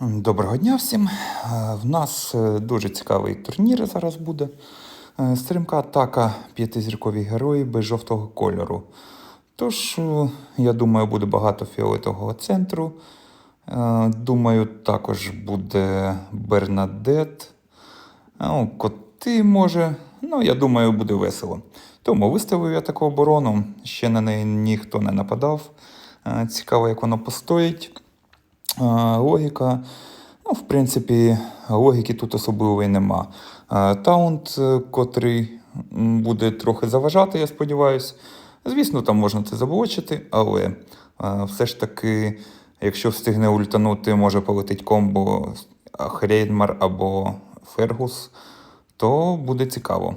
Доброго дня всім. Е, В нас е, дуже цікавий турнір зараз буде. Е, Стрімка атака п'ятизіркові герої без жовтого кольору. Тож, я думаю, буде багато фіолетового центру. Думаю, також буде Бернадет. Ну, коти може. Ну, я думаю, буде весело. Тому виставив я таку оборону. Ще на неї ніхто не нападав. Цікаво, як воно постоїть. Е, Логіка. Ну, в принципі, логіки тут особливої нема. Е, Таунт, е, котрий буде трохи заважати, я сподіваюся. Звісно, там можна це заблочити, але все ж таки, якщо встигне ультанути, може полетить комбо Хрейдмар або Фергус, то буде цікаво.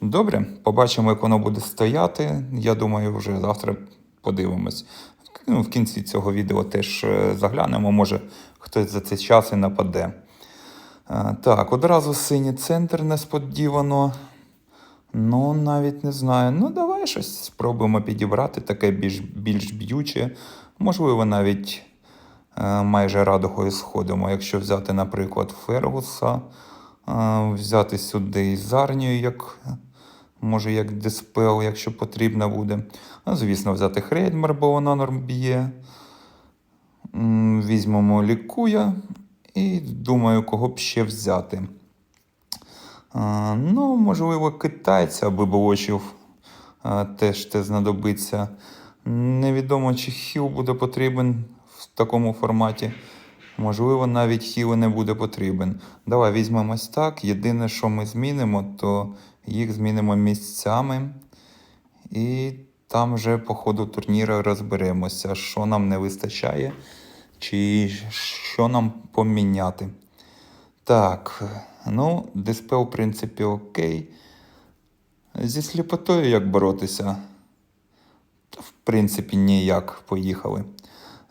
Добре, побачимо, як воно буде стояти. Я думаю, вже завтра подивимось. Ну, в кінці цього відео теж е, заглянемо, може хтось за цей час і нападе. Е, Так, одразу синій центр несподівано. Ну, навіть не знаю. Ну, давай щось спробуємо підібрати таке більш, більш б'юче. Можливо, навіть е, майже радухою сходимо. Якщо взяти, наприклад, Фергуса, взяти сюди Зарнію, як, може, як диспел, якщо потрібно буде. Ну, звісно, взяти Хрейдмер, бо вона норм б'є. Візьмемо лікуя і думаю, кого б ще взяти. А, ну, можливо, китайця, аби блочив, теж те знадобиться. Невідомо, чи хіл буде потрібен в такому форматі. Можливо, навіть хіл не буде потрібен. Давай візьмемо ось так. Єдине, що ми змінимо, то їх змінимо місцями. І там вже по ходу турніру розберемося, що нам не вистачає, чи що нам поміняти. Так, ну, диспел, в принципі, окей. Зі сліпотою як боротися? В принципі, ніяк. Поїхали.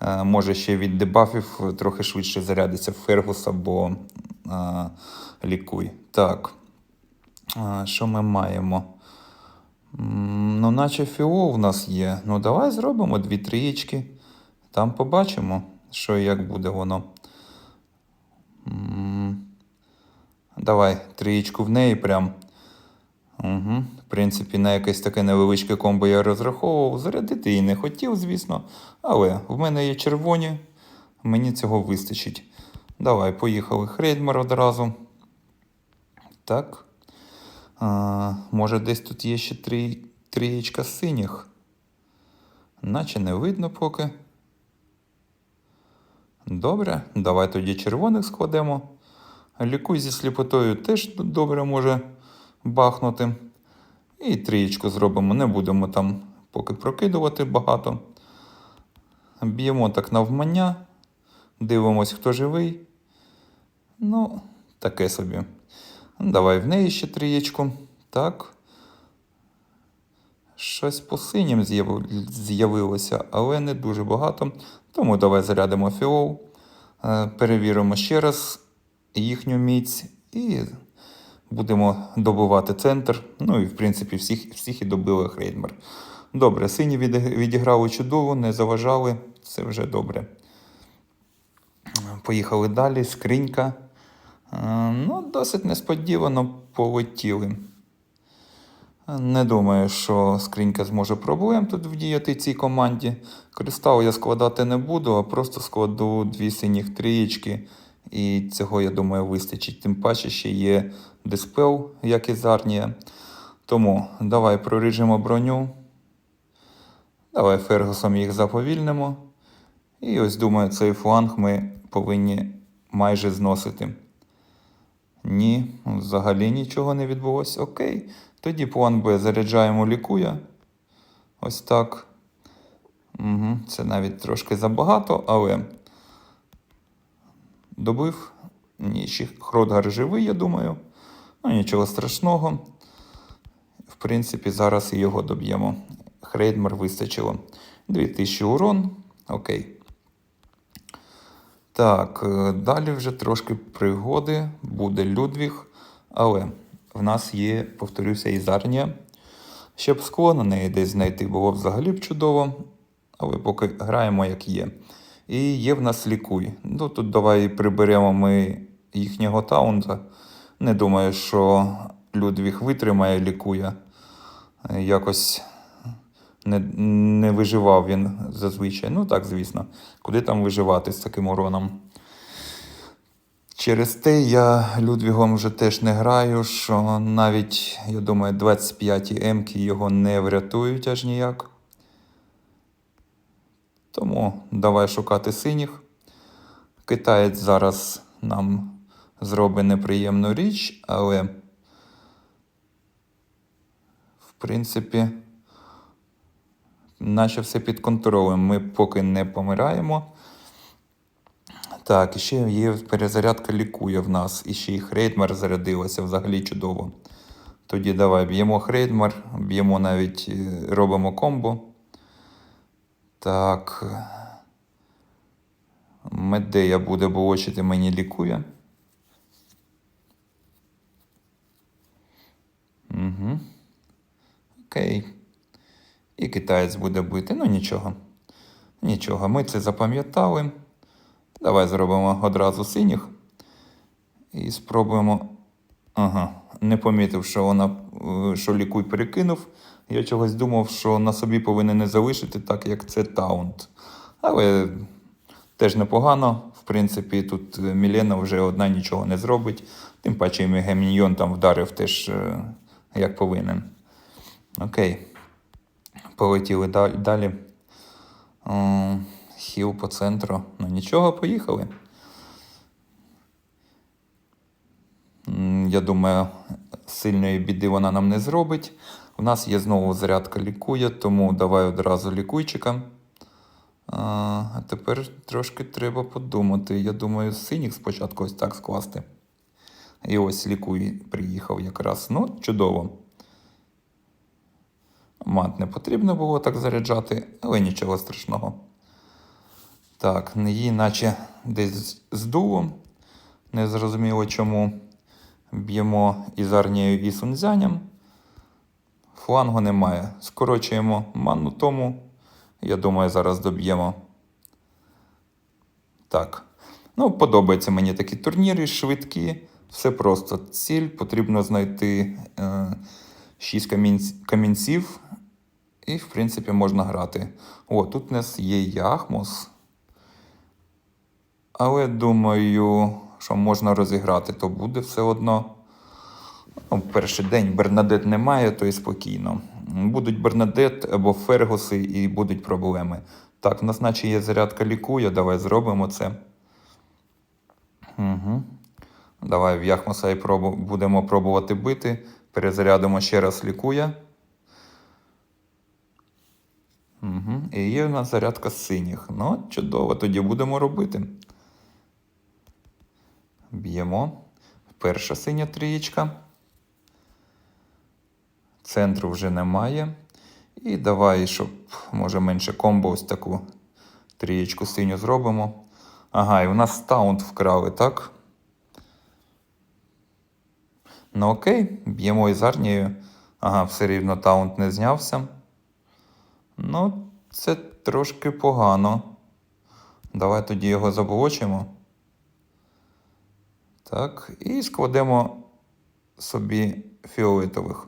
Е, може, ще від дебафів трохи швидше зарядиться Фергус або е, лікуй. Так. Що ми маємо? Ну, наче фіо в нас є. Ну, давай зробимо дві трієчки. Там побачимо, що і як буде воно. Давай трієчку в неї прям. Угу. В принципі, на якесь таке невеличке комбо я розраховував. Зарядити її не хотів, звісно. Але в мене є червоні, мені цього вистачить. Давай, поїхали. Хрейдмер одразу. Так. Може, десь тут є ще три, трієчка синіх. Наче не видно поки. Добре, давай тоді червоних складемо. Лікуй зі сліпотою теж добре може бахнути. І трієчку зробимо. Не будемо там поки прокидувати багато. Б'ємо так навмання. Дивимось, хто живий. Ну, таке собі. Давай в неї ще трієчку. Так. Щось по синім з'явилося, але не дуже багато. Тому давай зарядимо фіол. Е, Перевіримо ще раз їхню міць і будемо добивати центр. Ну і в принципі всіх, всіх і добили Хрейдмер. Добре, сині відіграли чудово, не заважали. Це вже добре. Поїхали далі. Скринька. Е, Ну, досить несподівано полетіли. Не думаю, що скринька зможе проблем тут вдіяти цій команді. Кристал я складати не буду, а просто складу дві синіх трієчки. І цього, я думаю, вистачить. Тим паче ще є диспел, як і Зарнія. Тому давай проріжемо броню. Давай Фергусом їх заповільнимо. І ось думаю, цей фланг ми повинні майже зносити. Ні, взагалі нічого не відбулося. Окей. Тоді план Б заряджаємо лікуя. Ось так. Угу. Це навіть трошки забагато, але добив. Ні, ще Хродгар живий, я думаю. Ну, нічого страшного. В принципі, зараз і його доб'ємо. Хрейдмер вистачило. 2000 урон. Окей. Так, е, далі вже трошки пригоди, буде Людвіг, але в нас є, повторюся, і Зарнія. Щоб скло на неї десь знайти було взагалі б чудово, але поки граємо як є. І є в нас лікуй. Ну тут давай приберемо ми їхнього таунта. Не думаю, що Людвіг витримає лікуя. Е, Якось не, не виживав він зазвичай. Ну так, звісно. Куди там виживати з таким уроном? Через те я Людвігом вже теж не граю, що навіть, я думаю, 25 емки його не врятують аж ніяк. Тому давай шукати синіх. Китаєць зараз нам зробить неприємну річ, але, в принципі, наче все під контролем. Ми поки не помираємо. Так, і ще є перезарядка лікує в нас. І ще й Хрейдмер зарядилася взагалі чудово. Тоді давай б'ємо Хрейдмер, б'ємо навіть е, робимо комбо. Так. Медея буде блочити мені лікує. Угу. Окей. І китаєць буде бити. Ну нічого. Нічого, ми це запам'ятали. Давай зробимо одразу синіх. І спробуємо. Ага, не помітив, що вона е, що лікуй перекинув. Я чогось думав, що на собі повинен не залишити, так як це таунт. Але теж непогано. В принципі, тут Мілена вже одна нічого не зробить. Тим паче Мегаміньйон там вдарив теж е, як повинен. Окей. Полетіли далі. Хіл по центру. Ну нічого, поїхали. Я думаю, сильної біди вона нам не зробить. У нас є знову зарядка лікує, тому давай одразу лікуйчика. А, тепер трошки треба подумати. Я думаю, синіх спочатку ось так скласти. І ось лікуй приїхав якраз. Ну, чудово. Мат не потрібно було так заряджати, але нічого страшного. Так, її наче десь здуло. Незрозуміло чому. Б'ємо із арнією і сунцзяням. Флангу немає. Скорочуємо манну тому. Я думаю, зараз доб'ємо. Так. Ну, подобаються мені такі турніри, швидкі. Все просто. Ціль потрібно знайти е, 6 камінць- камінців. І, в принципі, можна грати. О, тут у нас є Яхмос. Але думаю, що можна розіграти, то буде все одно. Ну, перший день Бернадет немає, то і спокійно. Будуть Бернадет або Фергуси і будуть проблеми. Так, в нас наче є зарядка лікує, давай зробимо це. Угу. Давай в Яхмоса і пробу... будемо пробувати бити. Перезарядимо ще раз лікує. Угу. І є у нас зарядка синіх. Ну, чудово, тоді будемо робити. Б'ємо. Перша синя трієчка. Центру вже немає. І давай, щоб може менше комбо, ось таку трієчку синю зробимо. Ага, і у нас таунт вкрали, так? Ну окей, б'ємо із арнією. Ага, все рівно таунт не знявся. Ну, це трошки погано. Давай тоді його заблочимо. Так, і складемо собі фіолетових.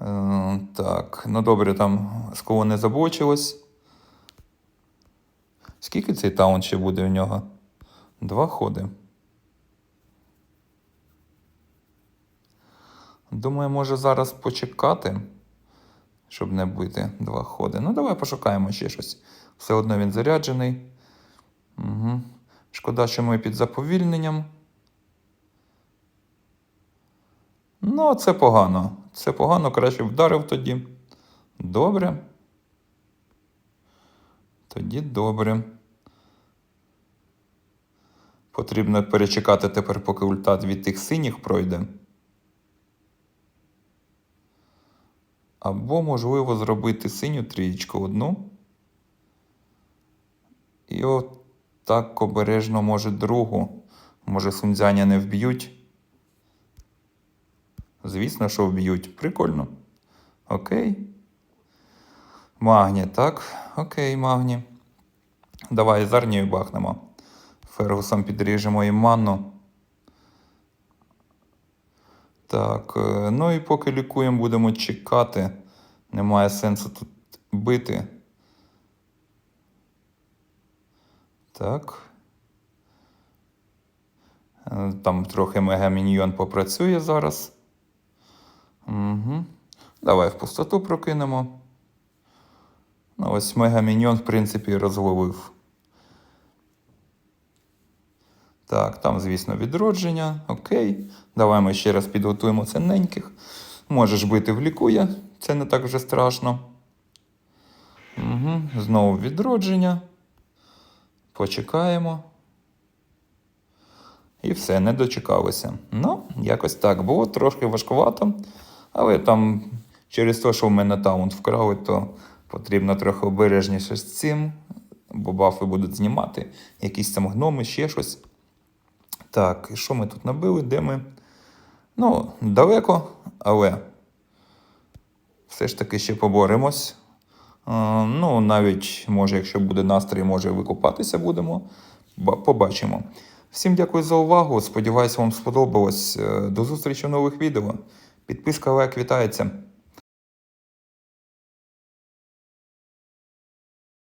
Е, так, ну добре, там скло не заблочилось. Скільки цей таун ще буде в нього? Два ходи. Думаю, може зараз почекати, щоб не бити два ходи. Ну, давай пошукаємо ще щось. Все одно він заряджений. Угу. Шкода, що ми під заповільненням. Ну, це погано. Це погано, краще вдарив тоді. Добре. Тоді добре. Потрібно перечекати тепер, поки ультат від тих синіх пройде. Або, можливо, зробити синю трієчку одну. І от так обережно, може, другу. Може, сунцзяня не вб'ють. Звісно, що вб'ють. Прикольно. Окей. Магні, так? Окей, магні. Давай з арнією бахнемо. Фергусом підріжемо і манну. Так, е, ну і поки лікуємо, будемо чекати. Немає сенсу тут бити. Так. Е, Там трохи мегаміньйон попрацює зараз. Угу. Давай в пустоту прокинемо. Ну, ось мегаміньйон, в принципі, розловив. Так, там, звісно, відродження. Окей. Давай ми ще раз підготуємо ценненьких. Можеш бити в лікує, це не так вже страшно. Угу. Знову відродження. Почекаємо. І все, не дочекалися. Ну, якось так. Було трошки важкувато, але там через те, що в мене таунт вкрали, то потрібно трохи обережніше з цим, бо бафи будуть знімати. Якісь там гноми, ще щось. Так, і що ми тут набили? Де ми? Ну, далеко, але все ж таки ще поборемось. Ну, навіть, може, якщо буде настрій, може викупатися будемо. Побачимо. Всім дякую за увагу. Сподіваюсь, вам сподобалось. Е, До зустрічі в нових відео. Підписка лайк вітається.